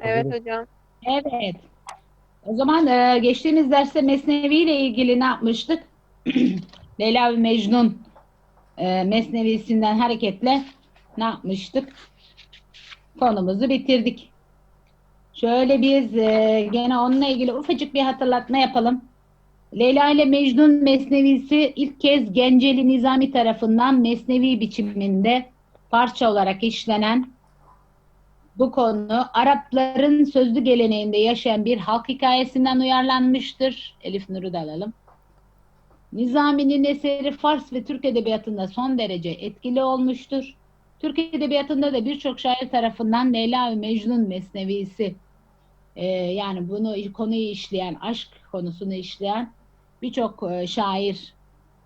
Evet hocam. Evet. O zaman e, geçtiğimiz derste Mesnevi ile ilgili ne yapmıştık? Leyla ve Mecnun e, Mesnevisinden hareketle ne yapmıştık? Konumuzu bitirdik. Şöyle biz e, gene onunla ilgili ufacık bir hatırlatma yapalım. Leyla ile Mecnun Mesnevisi ilk kez Genceli Nizami tarafından Mesnevi biçiminde parça olarak işlenen bu konu Arapların sözlü geleneğinde yaşayan bir halk hikayesinden uyarlanmıştır. Elif Nur'u da alalım. Nizami'nin eseri Fars ve Türk edebiyatında son derece etkili olmuştur. Türk edebiyatında da birçok şair tarafından Leyla ve Mecnun mesnevisi e, yani bunu konuyu işleyen, aşk konusunu işleyen birçok e, şair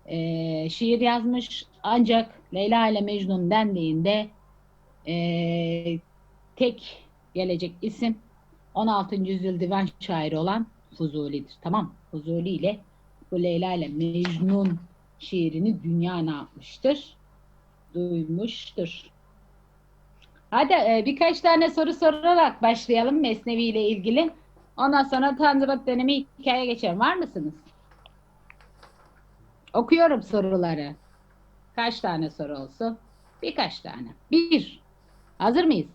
e, şiir yazmış. Ancak Leyla ile Mecnun dendiğinde e, tek gelecek isim 16. yüzyıl divan şairi olan Fuzuli'dir. Tamam. Fuzuli ile bu Leyla ile Mecnun şiirini dünya ne yapmıştır? Duymuştur. Hadi e, birkaç tane soru sorarak başlayalım Mesnevi ile ilgili. Ondan sonra Tanzimat dönemi hikaye geçelim. Var mısınız? Okuyorum soruları. Kaç tane soru olsun? Birkaç tane. Bir. Hazır mıyız?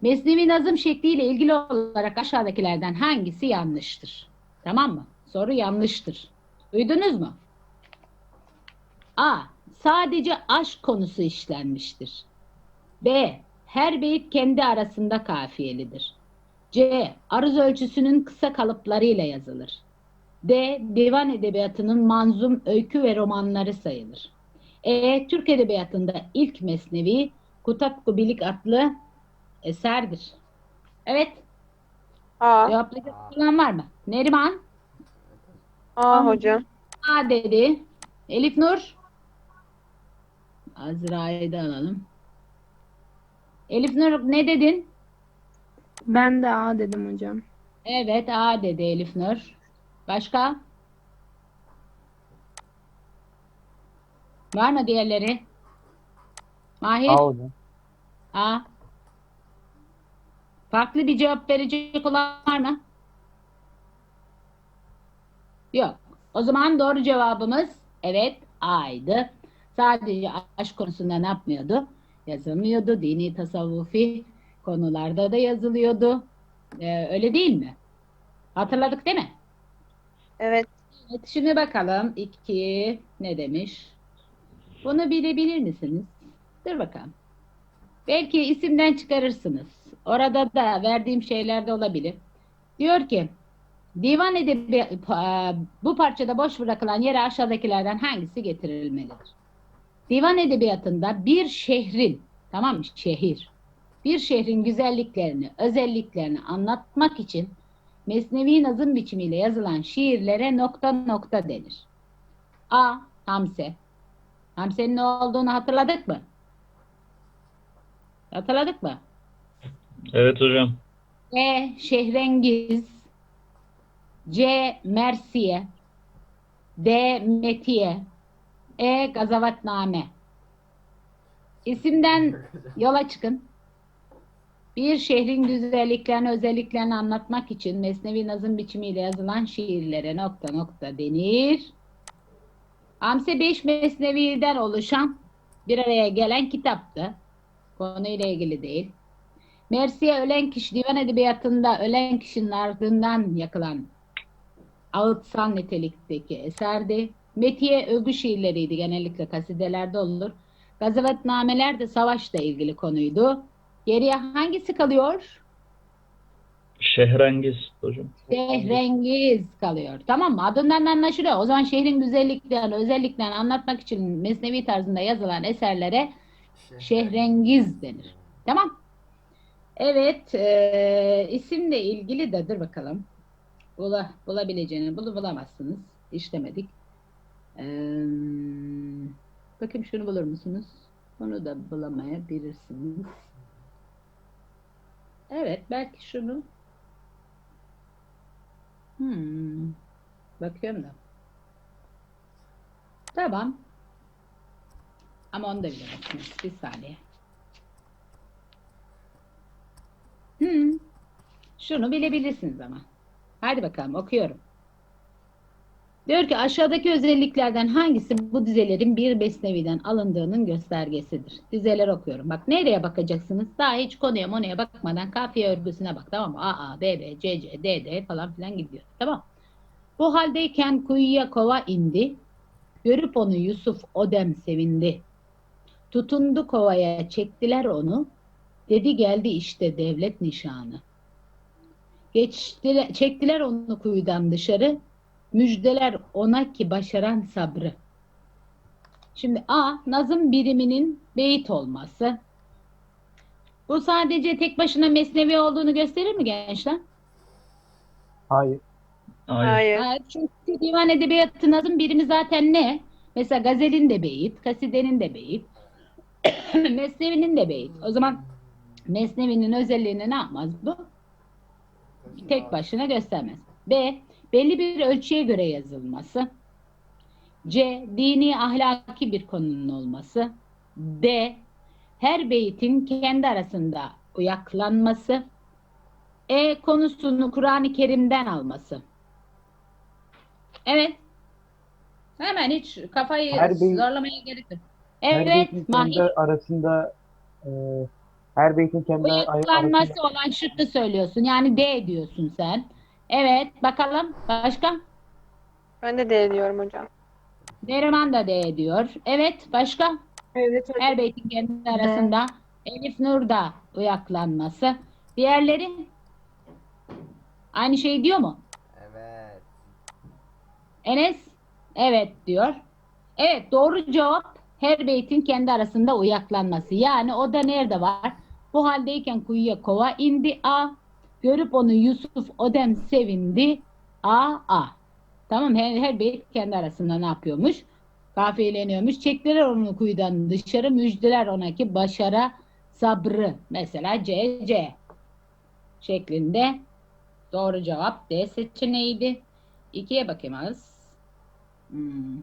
Mesnevi nazım şekliyle ilgili olarak aşağıdakilerden hangisi yanlıştır? Tamam mı? Soru yanlıştır. Duydunuz mu? A. Sadece aşk konusu işlenmiştir. B. Her beyit kendi arasında kafiyelidir. C. Aruz ölçüsünün kısa kalıplarıyla yazılır. D. Divan edebiyatının manzum öykü ve romanları sayılır. E. Türk edebiyatında ilk mesnevi Kutatku Bilik adlı eserdir. Evet. A. Cevaplayacak olan var mı? Neriman? A hocam. A dedi. Elif Nur? Azra'yı da alalım. Elif Nur ne dedin? Ben de A dedim hocam. Evet A dedi Elif Nur. Başka? Var mı diğerleri? Mahir? A hocam. A. Farklı bir cevap verecek olan var mı? Yok. O zaman doğru cevabımız evet A'ydı. Sadece aşk konusunda ne yapmıyordu? Yazılmıyordu. Dini tasavvufi konularda da yazılıyordu. Ee, öyle değil mi? Hatırladık değil mi? Evet. Evet, şimdi bakalım. iki ne demiş? Bunu bilebilir misiniz? Dur bakalım. Belki isimden çıkarırsınız. Orada da verdiğim şeyler de olabilir. Diyor ki divan edebi bu parçada boş bırakılan yere aşağıdakilerden hangisi getirilmelidir? Divan edebiyatında bir şehrin, tamam mı? Şehir. Bir şehrin güzelliklerini, özelliklerini anlatmak için mesnevi nazım biçimiyle yazılan şiirlere nokta nokta denir. A. Hamse. Hamse'nin ne olduğunu hatırladık mı? Hatırladık mı? Evet hocam. E. Şehrengiz C. Mersiye D. Metiye E. Gazavatname İsimden yola çıkın. Bir şehrin güzelliklerini, özelliklerini anlatmak için Mesnevi nazım biçimiyle yazılan şiirlere nokta nokta denir. Hamse 5 Mesnevi'den oluşan bir araya gelen kitaptı. Konuyla ilgili değil. Mersiye ölen kişi divan edebiyatında ölen kişinin ardından yakılan ağıtsal nitelikteki eserdi. Metiye övgü şiirleriydi genellikle kasidelerde olur. Gazavetnameler de savaşla ilgili konuydu. Geriye hangisi kalıyor? Şehrengiz hocam. Şehrengiz kalıyor. Tamam mı? Adından anlaşılıyor. O zaman şehrin güzelliklerini, özelliklerini anlatmak için mesnevi tarzında yazılan eserlere şehrengiz denir. Tamam. Evet, e, isimle ilgili de dur bakalım. Bula, bulabileceğini bulu bulamazsınız. İşlemedik. E, bakayım şunu bulur musunuz? Bunu da bulamayabilirsiniz. Evet, belki şunu. Hmm, bakıyorum da. Tamam. Ama onu da bilemezsiniz. Bir saniye. Hmm. Şunu bilebilirsiniz ama. Hadi bakalım okuyorum. Diyor ki aşağıdaki özelliklerden hangisi bu dizelerin bir besneviden alındığının göstergesidir? Dizeler okuyorum. Bak nereye bakacaksınız? Daha hiç konuya monuya bakmadan kafiye örgüsüne bak tamam mı? A, A, B, B, C, C, D, D falan filan gidiyor. Tamam. Bu haldeyken kuyuya kova indi. Görüp onu Yusuf Odem sevindi. Tutundu kovaya çektiler onu. Dedi geldi işte devlet nişanı. Geçtiler, çektiler onu kuyudan dışarı. Müjdeler ona ki başaran sabrı. Şimdi A. Nazım biriminin beyit olması. Bu sadece tek başına mesnevi olduğunu gösterir mi gençler? Hayır. Hayır. Hayır. Ha, Çünkü divan edebiyatı nazım birimi zaten ne? Mesela gazelin de beyit, kasidenin de beyit, mesnevinin de beyit. O zaman mesnevinin özelliğini ne yapmaz bu? Tek başına göstermez. B. Belli bir ölçüye göre yazılması. C. Dini ahlaki bir konunun olması. D. Her beytin kendi arasında uyaklanması. E. Konusunu Kur'an-ı Kerim'den alması. Evet. Hemen hiç kafayı Her zorlamaya gerek yok. her Evet, beytin Mahir. arasında e, her beytin kendi arasında olan şıkkı söylüyorsun. Yani D diyorsun sen. Evet, bakalım. Başka? Ben de D diyorum hocam. Neriman da D diyor. Evet, başka? Evet hocam. Her beytin kendi arasında. Elif Nur da uyaklanması. Diğerleri? Aynı şey diyor mu? Evet. Enes? Evet diyor. Evet doğru cevap her beytin kendi arasında uyaklanması. Yani o da nerede var? Bu haldeyken kuyuya kova indi A. Görüp onu Yusuf Odem sevindi A A. Tamam her, her beyt kendi arasında ne yapıyormuş? Kafiyeleniyormuş. Çektiler onu kuyudan dışarı müjdeler ona ki başara sabrı. Mesela C C şeklinde doğru cevap D seçeneğiydi. İkiye bakayım az. Hmm.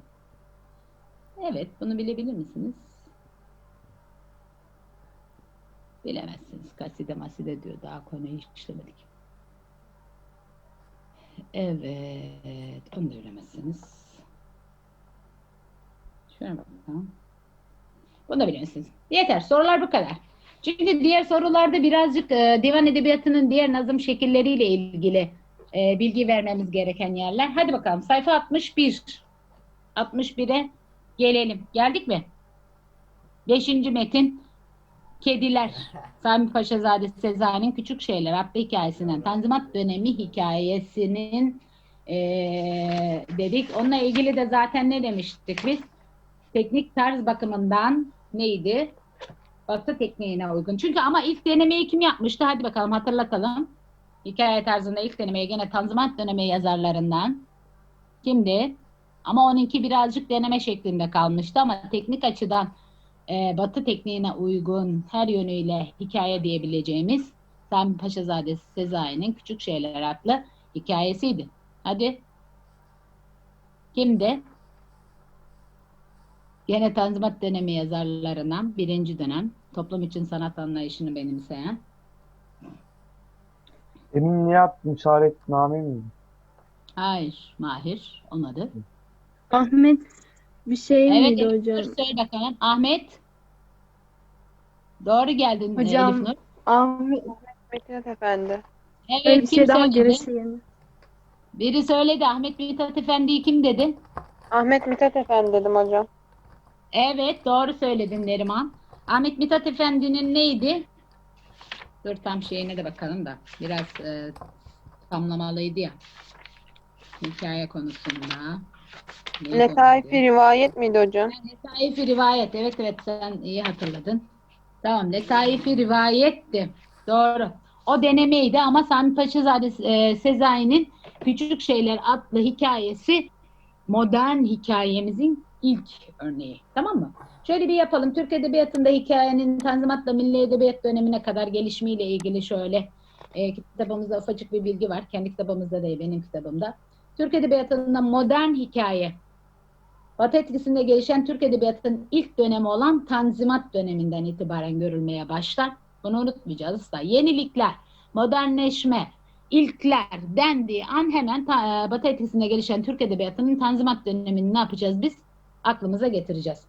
Evet, bunu bilebilir misiniz? Bilemezsiniz. Kaside maside diyor. Daha konuyu hiç işlemedik. Evet, onu da bilemezsiniz. Şöyle bakalım. Bunu da bilemezsiniz. Yeter, sorular bu kadar. Çünkü diğer sorularda birazcık e, divan edebiyatının diğer nazım şekilleriyle ilgili e, bilgi vermemiz gereken yerler. Hadi bakalım sayfa 61. 61'e gelelim. Geldik mi? Beşinci metin. Kediler. Sami Paşazade Sezai'nin Küçük Şeyler adlı hikayesinden Tanzimat dönemi hikayesinin e, dedik. Onunla ilgili de zaten ne demiştik biz? Teknik tarz bakımından neydi? Batı tekniğine uygun. Çünkü ama ilk denemeyi kim yapmıştı? Hadi bakalım hatırlatalım. Hikaye tarzında ilk denemeyi gene Tanzimat dönemi yazarlarından. Kimdi? Ama onunki birazcık deneme şeklinde kalmıştı ama teknik açıdan e, Batı tekniğine uygun her yönüyle hikaye diyebileceğimiz Sami Paşazade Sezai'nin Küçük Şeyler adlı hikayesiydi. Hadi. Kimdi? Gene Tanzimat dönemi yazarlarından birinci dönem toplum için sanat anlayışını benimseyen. Emin Nihat Müsaretname miydi? Hayır, Mahir olmadı. Ahmet bir şey Evet, miydi Elif hocam? Nur söyle bakalım. Ahmet. Doğru geldin Hocam, Elif Nur. Ahmet Metinat Efendi. Evet, öyle bir kim ama söyledi? gerisi yeni. Biri söyledi. Ahmet Mithat Efendi'yi kim dedi? Ahmet Mithat Efendi dedim hocam. Evet, doğru söyledin Neriman. Ahmet Mithat Efendi'nin neydi? Dur tam şeyine de bakalım da. Biraz e, tamlamalıydı ya. Hikaye konusunda. Letaif-i rivayet miydi hocam? Letaif-i rivayet. Evet evet sen iyi hatırladın. Tamam Letaif-i rivayetti. Doğru. O denemeydi ama Sami Paşazade e, Sezai'nin Küçük Şeyler adlı hikayesi modern hikayemizin ilk örneği. Tamam mı? Şöyle bir yapalım. Türk Edebiyatı'nda hikayenin Tanzimat'la Milli Edebiyat dönemine kadar gelişimiyle ilgili şöyle e, kitabımızda ufacık bir bilgi var. Kendi kitabımızda değil, benim kitabımda. Türk Edebiyatı'nda modern hikaye Batı etkisinde gelişen Türk Edebiyatı'nın ilk dönemi olan Tanzimat döneminden itibaren görülmeye başlar. Bunu unutmayacağız da. Yenilikler, modernleşme, ilkler dendiği an hemen ta, e, Batı etkisinde gelişen Türk Edebiyatı'nın Tanzimat dönemini ne yapacağız biz? Aklımıza getireceğiz.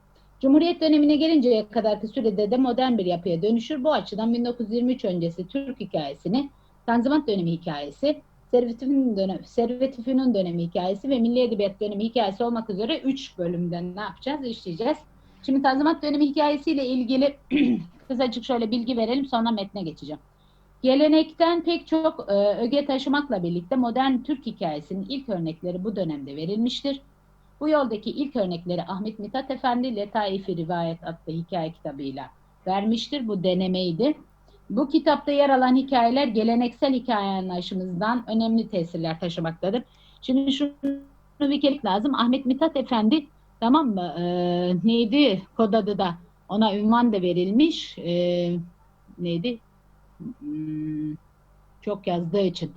Cumhuriyet dönemine gelinceye kadarki sürede de modern bir yapıya dönüşür. Bu açıdan 1923 öncesi Türk hikayesini, Tanzimat dönemi hikayesi, Servet-i dönemi, dönemi hikayesi ve Milli Edebiyat dönemi hikayesi olmak üzere 3 bölümden ne yapacağız? İşleyeceğiz. Şimdi Tanzimat dönemi hikayesiyle ilgili kısacık şöyle bilgi verelim sonra metne geçeceğim. Gelenekten pek çok e, öge taşımakla birlikte modern Türk hikayesinin ilk örnekleri bu dönemde verilmiştir. Bu yoldaki ilk örnekleri Ahmet Mithat Efendi Letaif-i Rivayet adlı hikaye kitabıyla vermiştir. Bu denemeydi. Bu kitapta yer alan hikayeler geleneksel hikaye anlayışımızdan önemli tesirler taşımaktadır. Şimdi şunu bir kere lazım. Ahmet Mithat Efendi tamam mı? Ee, neydi? Kod adı da ona ünvan da verilmiş. Ee, neydi? Hmm, çok yazdığı için.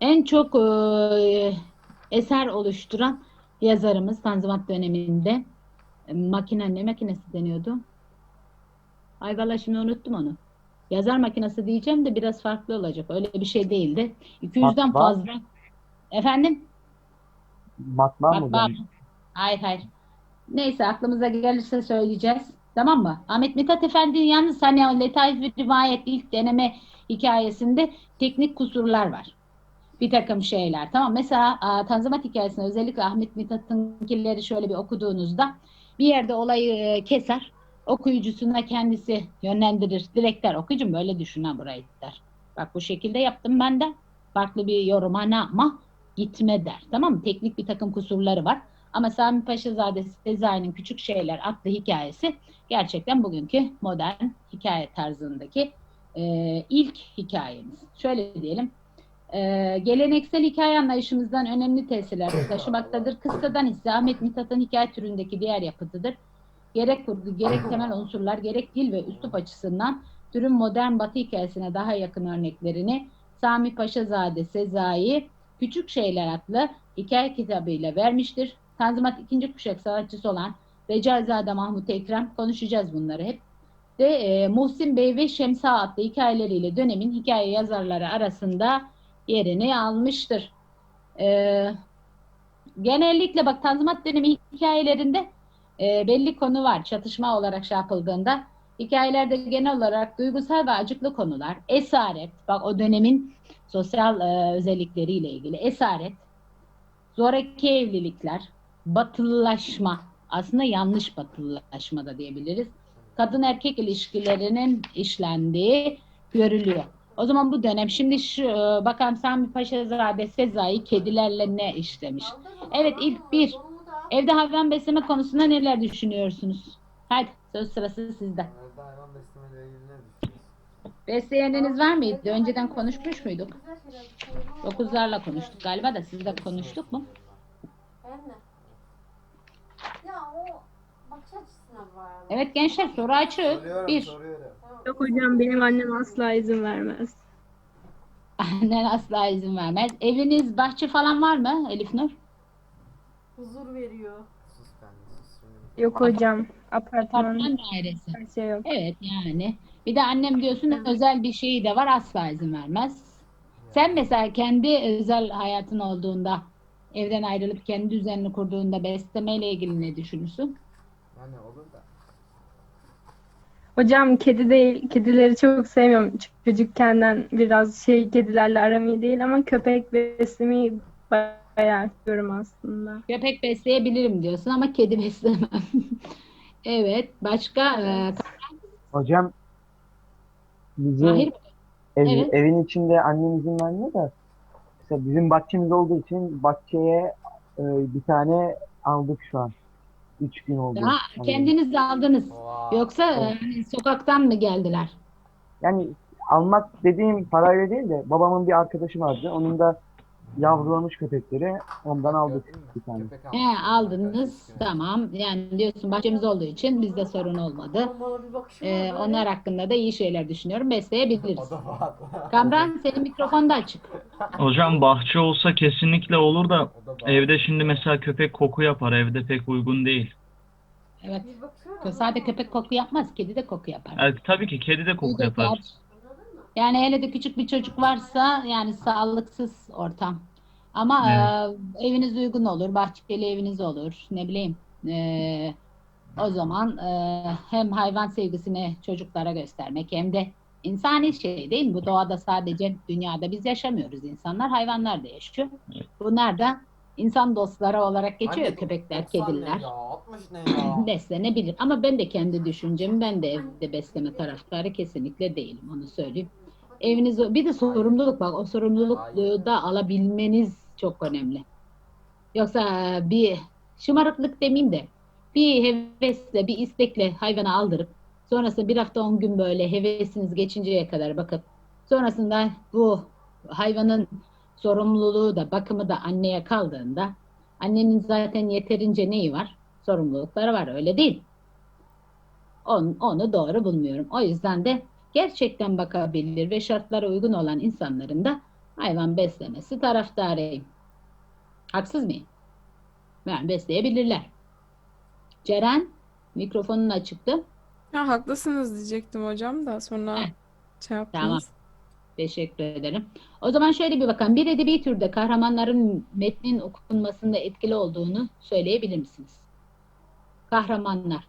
En çok e, eser oluşturan yazarımız Tanzimat döneminde e, makine ne makinesi deniyordu? Ay valla şimdi unuttum onu. Yazar makinesi diyeceğim de biraz farklı olacak. Öyle bir şey değildi. 200'den Matbaa. fazla. Efendim? Matbaa mı? Matbaa? Hayır hayır. Neyse aklımıza gelirse söyleyeceğiz. Tamam mı? Ahmet Mithat Efendi'nin yalnız hani Letaif bir rivayet ilk deneme hikayesinde teknik kusurlar var. Bir takım şeyler. Tamam mesela Tanzimat hikayesinde özellikle Ahmet Mithat'ınkileri şöyle bir okuduğunuzda bir yerde olayı e, keser. Okuyucusuna kendisi yönlendirir. Direktler okuyucum böyle düşün ha burayı der. Bak bu şekilde yaptım ben de. Farklı bir yoruma ne yapma? Gitme der. Tamam mı? Teknik bir takım kusurları var. Ama Sami Paşazade Sezai'nin Küçük Şeyler adlı hikayesi gerçekten bugünkü modern hikaye tarzındaki e, ilk hikayemiz. Şöyle diyelim. e, geleneksel hikaye anlayışımızdan önemli tesirler taşımaktadır. Kıssadan ise Ahmet Mithat'ın hikaye türündeki diğer yapıtıdır. Gerek kurgu, gerek temel unsurlar, gerek dil ve üslup açısından türün modern batı hikayesine daha yakın örneklerini Sami Paşazade Sezai Küçük Şeyler adlı hikaye kitabıyla vermiştir. Tanzimat ikinci kuşak sanatçısı olan Recaizade Mahmut Ekrem konuşacağız bunları hep. Ve e, Muhsin Bey ve Şemsa adlı hikayeleriyle dönemin hikaye yazarları arasında yerini almıştır. E, genellikle bak Tanzimat dönemi hikayelerinde e, belli konu var çatışma olarak şey yapıldığında. Hikayelerde genel olarak duygusal ve acıklı konular, esaret, bak o dönemin sosyal e, özellikleriyle ilgili esaret, zoraki evlilikler, batılılaşma, aslında yanlış batılılaşma da diyebiliriz. Kadın erkek ilişkilerinin işlendiği görülüyor. O zaman bu dönem şimdi şu e, bakalım Sami Paşazade Sezai kedilerle ne işlemiş? Evet ilk bir evde hayvan besleme konusunda neler düşünüyorsunuz? Hadi söz sırası sizde. Evde hayvan beslemeyle ilgili ne düşünüyorsun? Besleyeniniz var mıydı? Önceden konuşmuş muyduk? Dokuzlarla konuştuk galiba da sizle konuştuk mu? Evet gençler soru açık. Soruyorum, Bir. soruyorum. Yok hocam benim annem asla izin vermez. Annen asla izin vermez. Eviniz bahçe falan var mı Elif Nur? Huzur veriyor. Sus ben sus. Yok hocam apartman Apartman dairesi. her şey yok. Evet yani. Bir de annem diyorsun özel bir şeyi de var asla izin vermez. Sen mesela kendi özel hayatın olduğunda evden ayrılıp kendi düzenini kurduğunda beslemeyle ilgili ne düşünürsün? Yani olur da. Hocam kedi değil, kedileri çok sevmiyorum. Çocukkenden biraz şey kedilerle aram iyi değil ama köpek beslemeyi bayağı istiyorum aslında. Köpek besleyebilirim diyorsun ama kedi beslemem. evet. Başka? Ee, Hocam bizim Mahir ev- Evet. evin içinde annem izin vermiyor da mesela bizim bahçemiz olduğu için bahçeye e, bir tane aldık şu an. Üç gün oldu. Ha, Hani- kendiniz de aldınız. Oha. Yoksa e, hani sokaktan mı geldiler? Yani almak dediğim parayla değil de babamın bir arkadaşı vardı. Onun da yavrulamış köpekleri. Ondan aldık bir tane. He, aldınız. Tamam. Yani diyorsun bahçemiz olduğu için bizde sorun olmadı. Ee, onlar hakkında da iyi şeyler düşünüyorum. Besleyebiliriz. Kamran senin mikrofon da açık. Hocam bahçe olsa kesinlikle olur da evde şimdi mesela köpek koku yapar. Evde pek uygun değil. Evet. Sadece köpek koku yapmaz. Kedi de koku yapar. Yani tabii ki kedi de koku de yapar. mı? Yani hele de küçük bir çocuk varsa yani sağlıksız ortam. Ama e, eviniz uygun olur, bahçeli eviniz olur, ne bileyim. e, o zaman e, hem hayvan sevgisini çocuklara göstermek hem de insani şey değil mi? Bu doğada sadece dünyada biz yaşamıyoruz. İnsanlar, hayvanlar da yaşıyor. Bunlar da insan dostları olarak geçiyor. Anne, Köpekler, 90 ne kediler Ya 60 ne ya? beslenebilir. Ama ben de kendi düşüncemi ben de evde besleme taraftarı kesinlikle değilim. Onu söyleyeyim. Eviniz bir de sorumluluk bak o sorumluluğu da alabilmeniz çok önemli. Yoksa bir şımarıklık demeyeyim de bir hevesle bir istekle hayvanı aldırıp sonrasında bir hafta on gün böyle hevesiniz geçinceye kadar bakıp sonrasında bu hayvanın sorumluluğu da bakımı da anneye kaldığında annenin zaten yeterince neyi var? sorumlulukları var öyle değil. Onu, onu doğru bulmuyorum. O yüzden de gerçekten bakabilir ve şartlara uygun olan insanların da hayvan beslemesi taraftarıyım. Haksız mıyım? Yani besleyebilirler. Ceren mikrofonun açıktı. Ya haklısınız diyecektim hocam da sonra Heh. şey yaptınız. Tamam. Teşekkür ederim. O zaman şöyle bir bakalım. Bir edebi türde kahramanların metnin okunmasında etkili olduğunu söyleyebilir misiniz? Kahramanlar.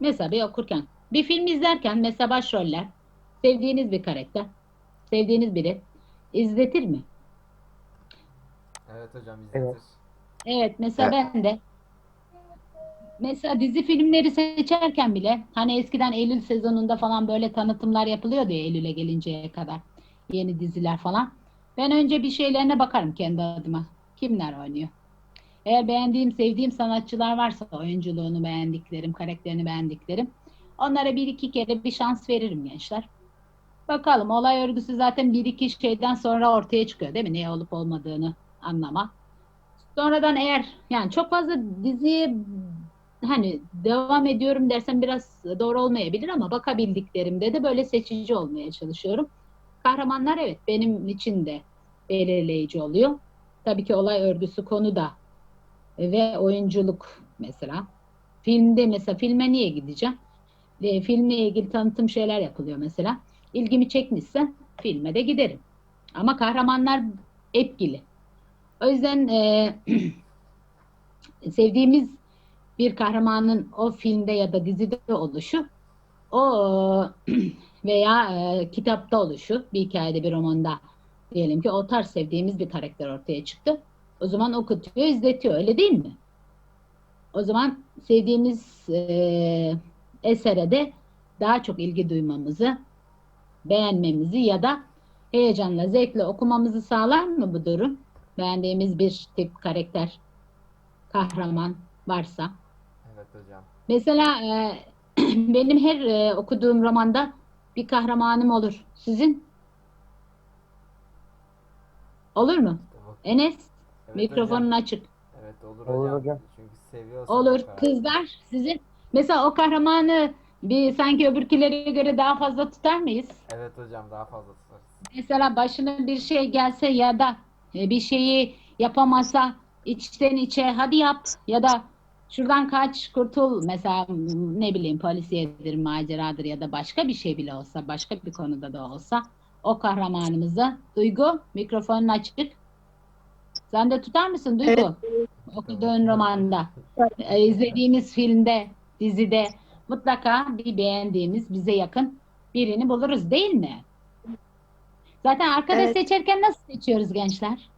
Mesela bir okurken, bir film izlerken mesela başroller, sevdiğiniz bir karakter, sevdiğiniz biri izletir mi? Evet hocam izletir. Evet. Evet mesela ben de mesela dizi filmleri seçerken bile hani eskiden Eylül sezonunda falan böyle tanıtımlar yapılıyordu ya Eylül'e gelinceye kadar yeni diziler falan. Ben önce bir şeylerine bakarım kendi adıma. Kimler oynuyor? Eğer beğendiğim, sevdiğim sanatçılar varsa oyunculuğunu beğendiklerim, karakterini beğendiklerim onlara bir iki kere bir şans veririm gençler. Bakalım olay örgüsü zaten bir iki şeyden sonra ortaya çıkıyor değil mi? Ne olup olmadığını anlama. Sonradan eğer yani çok fazla diziye hani devam ediyorum dersem biraz doğru olmayabilir ama bakabildiklerimde de böyle seçici olmaya çalışıyorum. Kahramanlar evet benim için de belirleyici oluyor. Tabii ki olay örgüsü konu da ve oyunculuk mesela. Filmde mesela filme niye gideceğim? E, filmle ilgili tanıtım şeyler yapılıyor mesela. İlgimi çekmişse filme de giderim. Ama kahramanlar etkili. O yüzden e, sevdiğimiz bir kahramanın o filmde ya da dizide oluşu o veya e, kitapta oluşu bir hikayede bir romanda diyelim ki o tarz sevdiğimiz bir karakter ortaya çıktı. O zaman okutuyor, izletiyor öyle değil mi? O zaman sevdiğimiz e, esere de daha çok ilgi duymamızı, beğenmemizi ya da heyecanla, zevkle okumamızı sağlar mı bu durum? Beğendiğimiz bir tip karakter, kahraman varsa. Evet hocam. Mesela e, benim her e, okuduğum romanda bir kahramanım olur. Sizin? Olur mu? Enes, Evet mikrofonun hocam. açık. Evet olur, Olur hocam. hocam. Çünkü seviyorsunuz. Olur. Kızlar sizin. Mesela o kahramanı bir sanki öbürkülere göre daha fazla tutar mıyız? Evet hocam daha fazla tutarız. Mesela başına bir şey gelse ya da e, bir şeyi yapamasa içten içe hadi yap ya da şuradan kaç kurtul mesela ne bileyim polisiyedir, maceradır ya da başka bir şey bile olsa başka bir konuda da olsa o kahramanımıza Duygu mikrofonun açık. Sen de tutar mısın Duygu? Okuduğun romanda, e, izlediğimiz filmde, dizide mutlaka bir beğendiğimiz, bize yakın birini buluruz değil mi? Zaten arkadaş Evet. seçerken nasıl seçiyoruz gençler?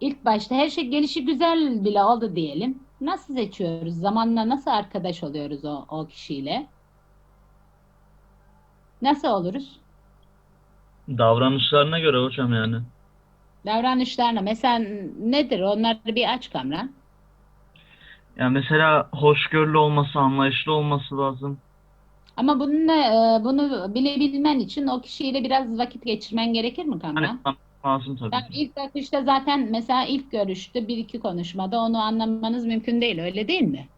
İlk başta her şey gelişi güzel bile oldu diyelim. Nasıl seçiyoruz? Zamanla nasıl arkadaş oluyoruz o, o kişiyle? Nasıl oluruz? Davranışlarına göre hocam yani. Davranışlarına. Mesela nedir? Onları bir aç Kamran. Ya mesela hoşgörülü olması, anlayışlı olması lazım. Ama bununla, e, bunu bilebilmen için o kişiyle biraz vakit geçirmen gerekir mi Kamran? tanımak lazım tabii Yani ilk bakışta zaten mesela ilk görüşte bir iki konuşmada onu anlamanız mümkün değil öyle değil mi?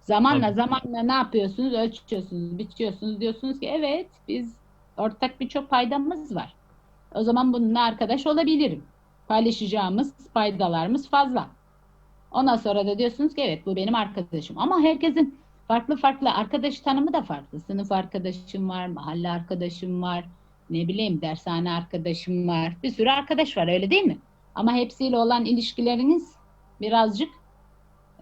Zamanla Tabii. zamanla ne yapıyorsunuz? Ölçüyorsunuz, biçiyorsunuz. Diyorsunuz ki evet biz ortak birçok paydamız var. O zaman bununla arkadaş olabilirim. Paylaşacağımız faydalarımız fazla. Ondan sonra da diyorsunuz ki evet bu benim arkadaşım. Ama herkesin farklı farklı arkadaş tanımı da farklı. Sınıf arkadaşım var, mahalle arkadaşım var, Ne bileyim dershane arkadaşım var. Bir sürü arkadaş var öyle değil mi? Ama hepsiyle olan ilişkileriniz birazcık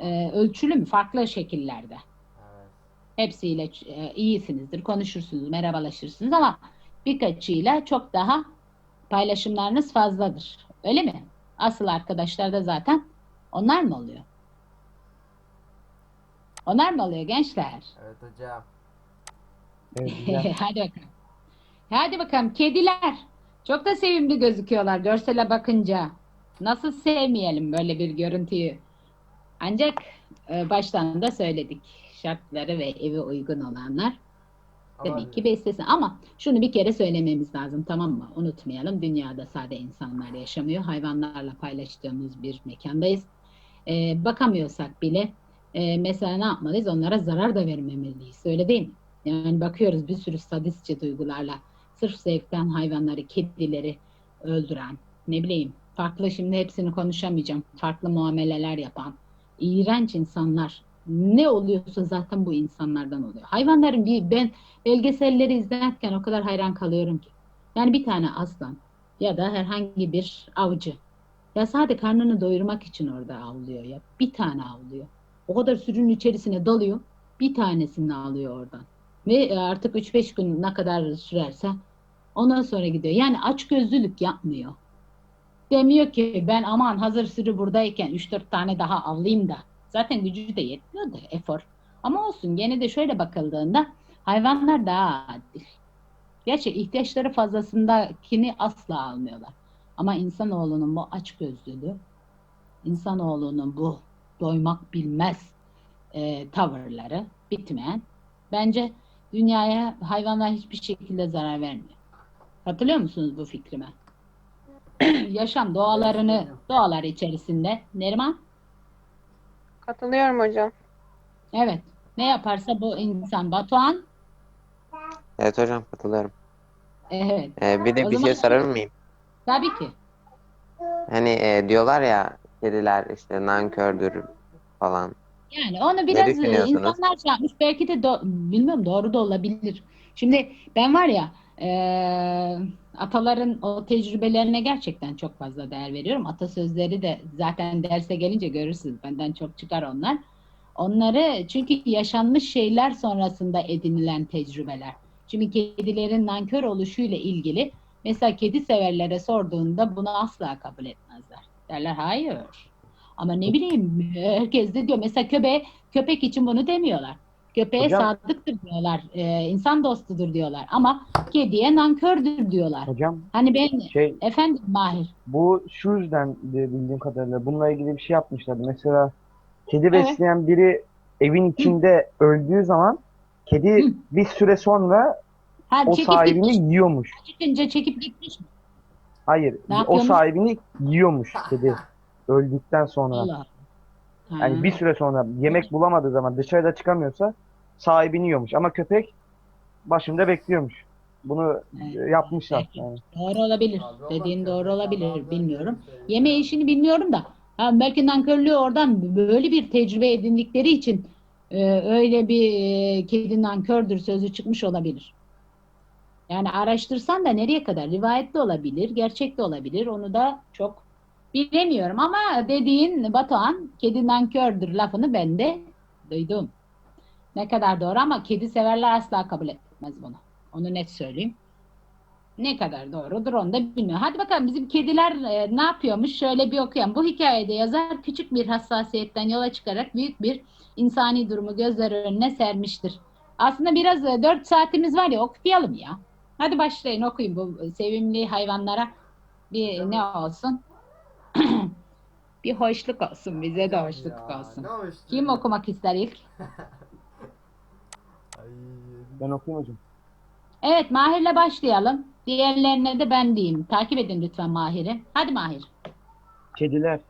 e, ölçülü mü? Farklı şekillerde. Evet. Hepsiyle e, iyisinizdir, konuşursunuz, merhabalaşırsınız ama birkaçıyla çok daha paylaşımlarınız fazladır. Öyle mi? Asıl arkadaşlar da zaten onlar mı oluyor? Onlar mı oluyor gençler? Evet hocam. Evet. Hadi bakalım. Hadi bakalım kediler. Çok da sevimli gözüküyorlar görsele bakınca. Nasıl sevmeyelim böyle bir görüntüyü? Ancak e, baştan da söyledik. Şartları ve eve uygun olanlar Demek ki beslesin. Ama şunu bir kere söylememiz lazım tamam mı? Unutmayalım. Dünyada sade insanlar yaşamıyor. Hayvanlarla paylaştığımız bir mekandayız. Ee, bakamıyorsak bile e, mesela ne yapmalıyız? Onlara zarar da vermemeliyiz. Öyle değil mi? Yani bakıyoruz bir sürü sadistçe duygularla sırf zevkten hayvanları, kedileri öldüren, ne bileyim farklı şimdi hepsini konuşamayacağım. Farklı muameleler yapan, iğrenç insanlar ne oluyorsa zaten bu insanlardan oluyor. Hayvanların bir ben belgeselleri izlerken o kadar hayran kalıyorum ki. Yani bir tane aslan ya da herhangi bir avcı ya sadece karnını doyurmak için orada avlıyor ya. Bir tane avlıyor. O kadar sürünün içerisine dalıyor. Bir tanesini alıyor oradan. Ve e, artık 3-5 gün ne kadar sürerse ondan sonra gidiyor. Yani açgözlülük yapmıyor. Demiyor ki ben aman hazır sürü buradayken 3-4 tane daha avlayayım da. Zaten gücü de yetmiyor da efor. Ama olsun gene de şöyle bakıldığında hayvanlar daha adil. Gerçi ihtiyaçları fazlasındakini asla almıyorlar. Ama insanoğlunun bu açgözlülüğü, insanoğlunun bu doymak bilmez e, tavırları bitmeyen bence dünyaya hayvanlar hiçbir şekilde zarar vermiyor. Katılıyor musunuz bu fikrime? Yaşam doğalarını doğalar içerisinde Neriman Katılıyorum hocam. evet ne yaparsa bu insan Batuhan Evet hocam katılıyorum. evet Ee, bir de O bir zaman- şey sorabilir miyim? Tabii ki Hani e, diyorlar ya kediler işte nankördür falan. Yani onu biraz e, düşünüyorsunuz? insanlar şey yapmış. Belki de do- bilmiyorum doğru da olabilir. Şimdi ben var ya e, ataların o tecrübelerine gerçekten çok fazla değer veriyorum. Atasözleri de zaten derse gelince görürsünüz. Benden çok çıkar onlar. Onları çünkü yaşanmış şeyler sonrasında edinilen tecrübeler. Şimdi kedilerin nankör oluşuyla ilgili mesela kedi severlere sorduğunda bunu asla kabul etmezler. Derler hayır. Ama ne bileyim herkes de diyor. Mesela köpeğe, köpek için bunu demiyorlar. Köpeğe Hocam- sadıktır diyorlar. e, insan dostudur diyorlar. Ama kediye nankördür diyorlar. Hocam Hani ben şey efendim Mahir. bu şu yüzden de bildiğim kadarıyla bununla ilgili bir şey yapmışlar. Mesela kedi Evet. besleyen biri evin içinde öldüğü zaman kedi bir süre sonra Ha, o çekip sahibini gitmiş. yiyormuş. Çıkınca çekip gitmiş mi? Hayır, Ne o yapıyormuş? sahibini yiyormuş kedi öldükten sonra. Allah. Yani bir süre sonra yemek bulamadığı zaman dışarıda çıkamıyorsa sahibini yiyormuş. Ama köpek başında bekliyormuş. Bunu Evet. yapmışlar. Yani. Doğru olabilir. Abi Dediğin doğru olabilir. Bilmiyorum. Yeme işini bilmiyorum da. Ha, belki nankörlüğü oradan böyle bir tecrübe edindikleri için e, öyle bir e, kedi nankördür sözü çıkmış olabilir. Yani araştırsan da nereye kadar? Rivayet de olabilir, gerçek de olabilir. Onu da çok bilemiyorum ama dediğin Batuhan kedi nankördür lafını ben de duydum. Ne kadar doğru ama kedi severler asla kabul etmez bunu. Onu net söyleyeyim. Ne kadar doğrudur onu da bilmiyorum. Hadi bakalım bizim kediler e, ne yapıyormuş? Şöyle bir okuyalım. Bu hikayede yazar küçük bir hassasiyetten yola çıkarak büyük bir insani durumu gözler önüne sermiştir. Aslında biraz e, 4 saatimiz var ya okuyalım ya. Hadi başlayın okuyun bu sevimli hayvanlara bir ne olsun? bir hoşluk olsun bize de hoşluk Ya, olsun. ne hoş Kim okumak ister ilk? Ay, Ben okuyayım hocam. Evet Mahir'le başlayalım. Diğerlerine de ben diyeyim. Takip edin lütfen Mahir'i. Hadi Mahir. Kediler.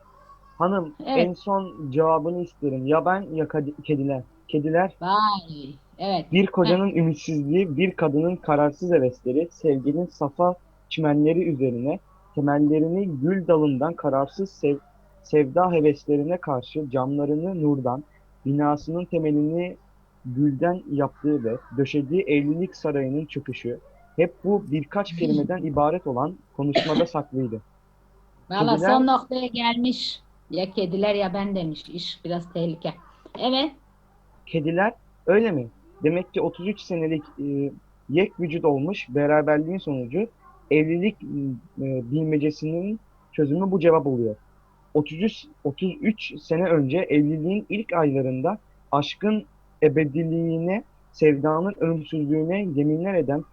Hanım Evet. en son cevabını isterim. Ya ben ya kedi- kediler. Kediler Vay. Evet. bir kocanın ümitsizliği, bir kadının kararsız hevesleri, sevginin safa çimenleri üzerine temellerini gül dalından kararsız sev- sevda heveslerine karşı camlarını nurdan, binasının temelini gülden yaptığı ve döşediği evlilik sarayının çöküşü, hep bu birkaç kelimeden ibaret olan konuşmada saklıydı. Valla Kediler- son noktaya gelmiş. Ya kediler ya ben demiş. İş biraz tehlike. Evet. Kediler öyle mi? Demek ki 33 senelik e, yek vücut olmuş beraberliğin sonucu evlilik e, bilmecesinin çözümü bu cevap oluyor. 33 33 sene önce evliliğin ilk aylarında aşkın ebediliğine, sevdanın ölümsüzlüğüne yeminler eden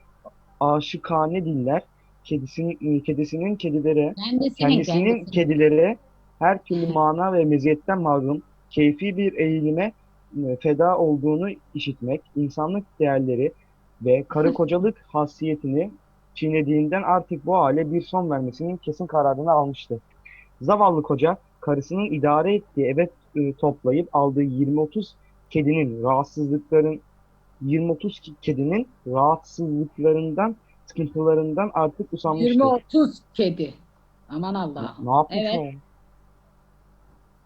aşıkane diller kedisinin e, kedisinin kedilere Kendisinin kendisinin kedilere her türlü mana ve meziyetten mahrum, keyfi bir eğilime feda olduğunu işitmek, insanlık değerleri ve karı kocalık hasiyetini çiğnediğinden artık bu hale bir son vermesinin kesin kararını almıştı. Zavallı koca, karısının idare ettiği eve e, toplayıp aldığı 20-30 kedinin rahatsızlıkların 20-30 ki- kedinin rahatsızlıklarından, sıkıntılarından artık usanmıştı. 20-30 kedi. Aman Allah'ım. Ne yapmış Evet. o?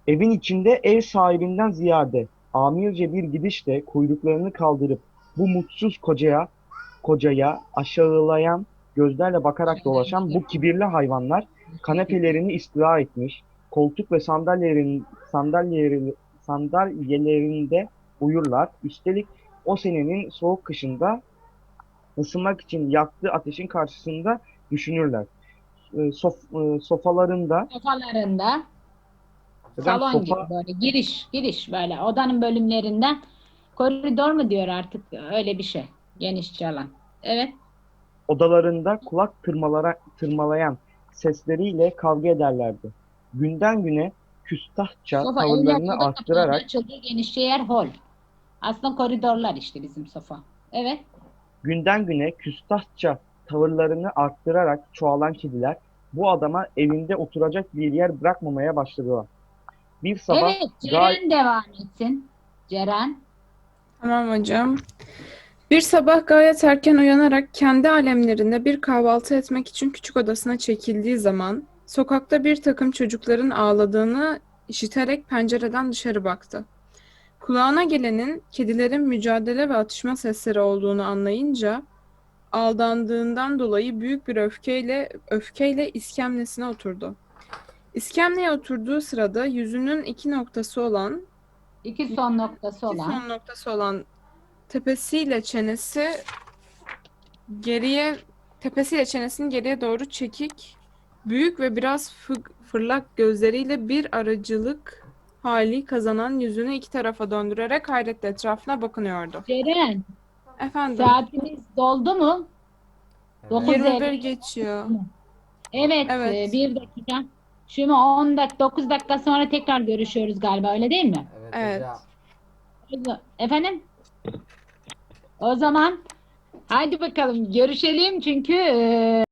Evin içinde ev sahibinden ziyade amirce bir gidişle kuyruklarını kaldırıp bu mutsuz kocaya kocaya aşağılayan gözlerle bakarak dolaşan bu kibirli hayvanlar kanepelerini istila etmiş, koltuk ve sandalyelerin sandalyeleri, sandalyelerinde uyurlar. Üstelik o senenin soğuk kışında ısınmak için yaktığı ateşin karşısında düşünürler. E, sof- e, sofalarında Sofalarında salon sofa- gibi böyle giriş giriş böyle odanın bölümlerinden koridor mu diyor artık öyle bir şey. Genişçe alan. Evet. odalarında kulak tırmalara, tırmalayan sesleriyle kavga ederlerdi. Günden güne küstahça Sofa tavırlarını arttırarak açıldığı genişçe yer hol. Aslında koridorlar işte bizim sofa. Evet. günden güne küstahça tavırlarını arttırarak çoğalan kediler bu adama evinde oturacak bir yer bırakmamaya başladılar. Bir sabah Evet. Ceren devam etsin. Ceren. Tamam hocam. Bir sabah gayet erken uyanarak kendi alemlerinde bir kahvaltı etmek için küçük odasına çekildiği zaman sokakta bir takım çocukların ağladığını işiterek pencereden dışarı baktı. Kulağına gelenin kedilerin mücadele ve atışma sesleri olduğunu anlayınca aldandığından dolayı büyük bir öfkeyle öfkeyle iskemlesine oturdu. İskemleye oturduğu sırada yüzünün iki noktası olan İki son noktası İki olan. son noktası olan tepesiyle çenesi geriye tepesiyle çenesinin geriye doğru çekik, büyük ve biraz fı- fırlak gözleriyle bir aracılık hali kazanan yüzünü iki tarafa döndürerek hayretle etrafına bakınıyordu. Ceren. Efendim, Saatimiz doldu mu? Dokuz 21 elli. geçiyor. Evet, Evet. e, bir dakika. Şimdi 10 dakika, 9 dakika sonra tekrar görüşüyoruz galiba öyle değil mi? Evet, za- Efendim? O zaman haydi bakalım görüşelim çünkü e,